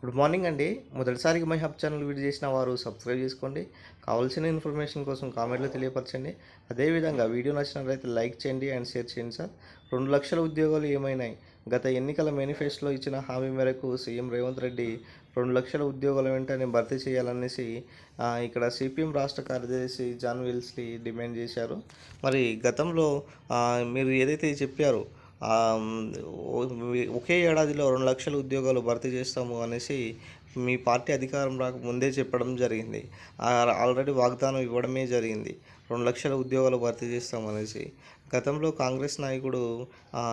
Good morning అండి. మొదటిసారిగా my hub channel video చేసిన వారు సబ్స్క్రైబ్ చేసుకోండి. కావాల్సిన ఇన్ఫర్మేషన్ కోసం కామెంట్లో తెలియపరచండి. అదేవిధంగా వీడియో నచ్చినట్లయితే లైక్ చేయండి అండ్ షేర్ చేయండి సార్. రెండు లక్షల ఉద్యోగాలు ఏమైనాయి? గత ఎన్నికల మేనిఫెస్టోలో ఇచ్చిన హామీ మేరకు సీఎం రేవంత్ రెడ్డి రెండు లక్షల ఉద్యోగాల వెంటనే భర్తీ చేయాలనేసి ఇక్కడ సిపిఎం రాష్ట్ర కార్యదర్శి జాన్ విల్స్లీ డిమాండ్ చేశారు. మరి గతంలో మీరు ఏదైతే చెప్పారో ఒకే ఏడాదిలో రెండు లక్షల ఉద్యోగాలు భర్తీ చేస్తాము అనేసి మీ పార్టీ అధికారం రాక ముందే చెప్పడం జరిగింది. ఆ- ఆల్రెడీ వాగ్దానం ఇవ్వడమే జరిగింది. రెండు లక్షల ఉద్యోగాలు భర్తీ చేస్తామనేసి గతంలో కాంగ్రెస్ నాయకుడు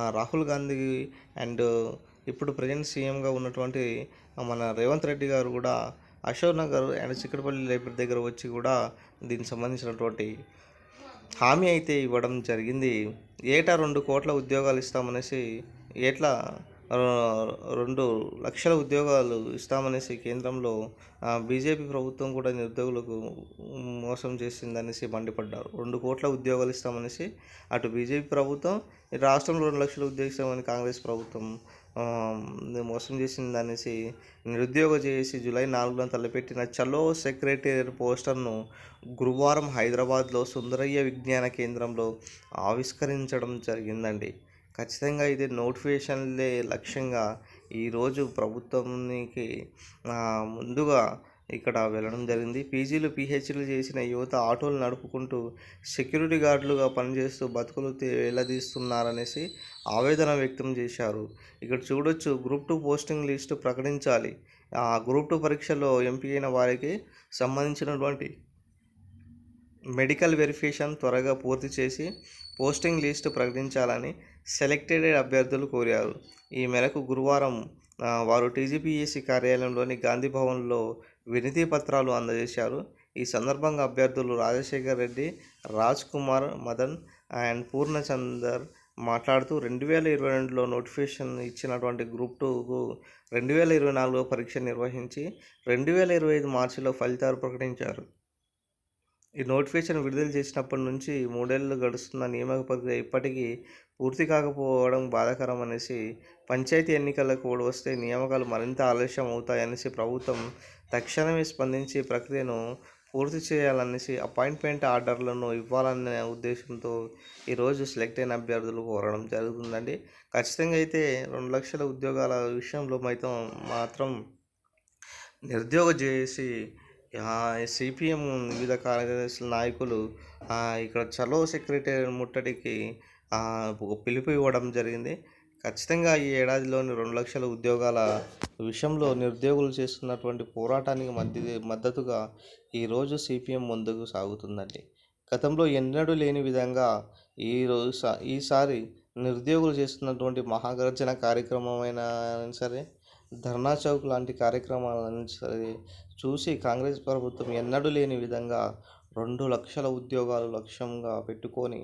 రాహుల్ గాంధీ అండ్ ఇప్పుడు ప్రజెంట్ సీఎంగా ఉన్నటువంటి మన రేవంత్ రెడ్డి గారు కూడా అశోక్ నగర్ అండ్ చిక్కడపల్లి లైబ్రరీ దగ్గర వచ్చి కూడా దీనికి సంబంధించినటువంటి హామీ అయితే ఇవ్వడం జరిగింది. ఏటా రెండు కోట్ల ఉద్యోగాలు ఇస్తామనేసి ఏట్లా రెండు లక్షల ఉద్యోగాలు ఇస్తామనేసి కేంద్రంలో బీజేపీ ప్రభుత్వం కూడా నిరుద్యోగులకు మోసం చేసిందనేసి మండిపడ్డారు. రెండు కోట్ల ఉద్యోగాలు ఇస్తామనేసి అటు బీజేపీ ప్రభుత్వం రాష్ట్రంలో రెండు లక్షల ఉద్యోగిస్తామని కాంగ్రెస్ ప్రభుత్వం మోసం చేసిందనేసి నిరుద్యోగ చేసి జూలై నాలుగున తలపెట్టిన చలో సెక్రటేరియట్ పోస్టర్ను గురువారం హైదరాబాద్లో సుందరయ్య విజ్ఞాన కేంద్రంలో ఆవిష్కరించడం జరిగిందండి. ఖచ్చితంగా ఇది నోటిఫికేషన్లే లక్ష్యంగా ఈరోజు ప్రభుత్వానికి ముందుగా ఇక్కడ వెళ్ళడం జరిగింది. పీజీలు పీహెచ్డీలు చేసిన యువత ఆటోలు నడుపుకుంటూ సెక్యూరిటీ గార్డులుగా పనిచేస్తూ బతుకులు వెళ్ళదీస్తున్నారనేసి ఆవేదన వ్యక్తం చేశారు. ఇక్కడ చూడొచ్చు గ్రూప్ టూ పోస్టింగ్ లిస్టు ప్రకటించాలి. ఆ గ్రూప్ టూ పరీక్షలో ఎంపికైన అయిన వారికి సంబంధించినటువంటి మెడికల్ వెరిఫికేషన్ త్వరగా పూర్తి చేసి పోస్టింగ్ లిస్టు ప్రకటించాలని సెలెక్టెడ్ అభ్యర్థులు కోరారు. ఈ మేరకు గురువారం వారు టీజీపీఎస్సీ కార్యాలయంలోని గాంధీ భవన్లో వినతి పత్రాలు అందజేశారు. ఈ సందర్భంగా అభ్యర్థులు రాజశేఖర్ రెడ్డి రాజ్ కుమార్ మదన్ అండ్ పూర్ణచందర్ మాట్లాడుతూ రెండు వేల ఇరవై రెండులో నోటిఫికేషన్ ఇచ్చినటువంటి గ్రూప్ టూకు రెండు వేల ఇరవై నాలుగులో పరీక్ష నిర్వహించి రెండు వేల ఇరవై ఐదు మార్చిలో ఫలితాలు ప్రకటించారు. ఈ నోటిఫికేషన్ విడుదల చేసినప్పటి నుంచి మూడేళ్ళు గడుస్తున్న నియామక ప్రక్రియ ఇప్పటికీ పూర్తి కాకపోవడం బాధాకరం అనేసి పంచాయతీ ఎన్నికలకు కూడా వస్తే నియామకాలు మరింత ఆలస్యం అవుతాయనేసి ప్రభుత్వం తక్షణమే స్పందించి ప్రక్రియను పూర్తి చేయాలనేసి అపాయింట్మెంట్ ఆర్డర్లను ఇవ్వాలనే ఉద్దేశంతో ఈరోజు సెలెక్ట్ అయిన అభ్యర్థులు కోరడం జరుగుతుందండి. ఖచ్చితంగా అయితే రెండు లక్షల ఉద్యోగాల విషయంలో మాత్రం మాత్రం నిరుద్యోగ చేసి సిపిఎం వివిధ కార్యదర్శుల నాయకులు ఇక్కడ చలో సెక్రటరీ ముట్టడికి ఒక పిలుపు ఇవ్వడం జరిగింది. ఖచ్చితంగా ఈ ఏడాదిలోని రెండు లక్షల ఉద్యోగాల విషయంలో నిరుద్యోగులు చేస్తున్నటువంటి పోరాటానికి మధ్య మద్దతుగా ఈరోజు సిపిఎం ముందుకు సాగుతుందండి. గతంలో ఎన్నడూ లేని విధంగా ఈ రోజు సా- ఈసారి నిరుద్యోగులు చేస్తున్నటువంటి మహాగర్జన కార్యక్రమమైనా సరే ధర్నా చౌక్ లాంటి కార్యక్రమాలను సరే చూసి కాంగ్రెస్ ప్రభుత్వం ఎన్నడూ లేని విధంగా రెండు లక్షల ఉద్యోగాలు లక్ష్యంగా పెట్టుకొని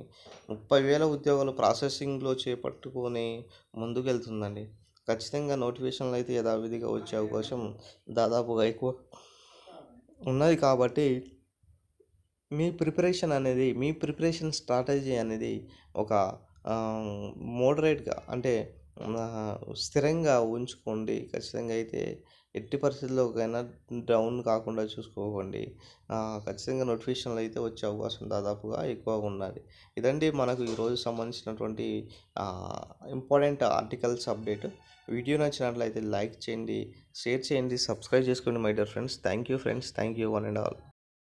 ముప్పై వేల ఉద్యోగాలు ప్రాసెసింగ్లో చేపట్టుకొని ముందుకెళ్తుందండి. ఖచ్చితంగా నోటిఫికేషన్లు అయితే యథావిధిగా వచ్చే అవకాశం దాదాపుగా ఎక్కువ ఉన్నది కాబట్టి మీ ప్రిపరేషన్ అనేది మీ ప్రిపరేషన్ స్ట్రాటజీ అనేది ఒక మోడరేట్గా అంటే స్థిరంగా ఉంచుకోండి. ఖచ్చితంగా అయితే ఎట్టి పరిస్థితుల్లోకైనా డౌన్ కాకుండా చూసుకోకండి. ఖచ్చితంగా నోటిఫికేషన్లు అయితే వచ్చే అవకాశం దాదాపుగా ఎక్కువగా ఉన్నది. ఇదండి మనకు ఈరోజు సంబంధించినటువంటి ఇంపార్టెంట్ ఆర్టికల్స్ అప్డేట్. వీడియో నచ్చినట్లయితే లైక్ చేయండి షేర్ చేయండి సబ్స్క్రైబ్ చేసుకోండి my dear friends. Thank you friends. Thank you one and all.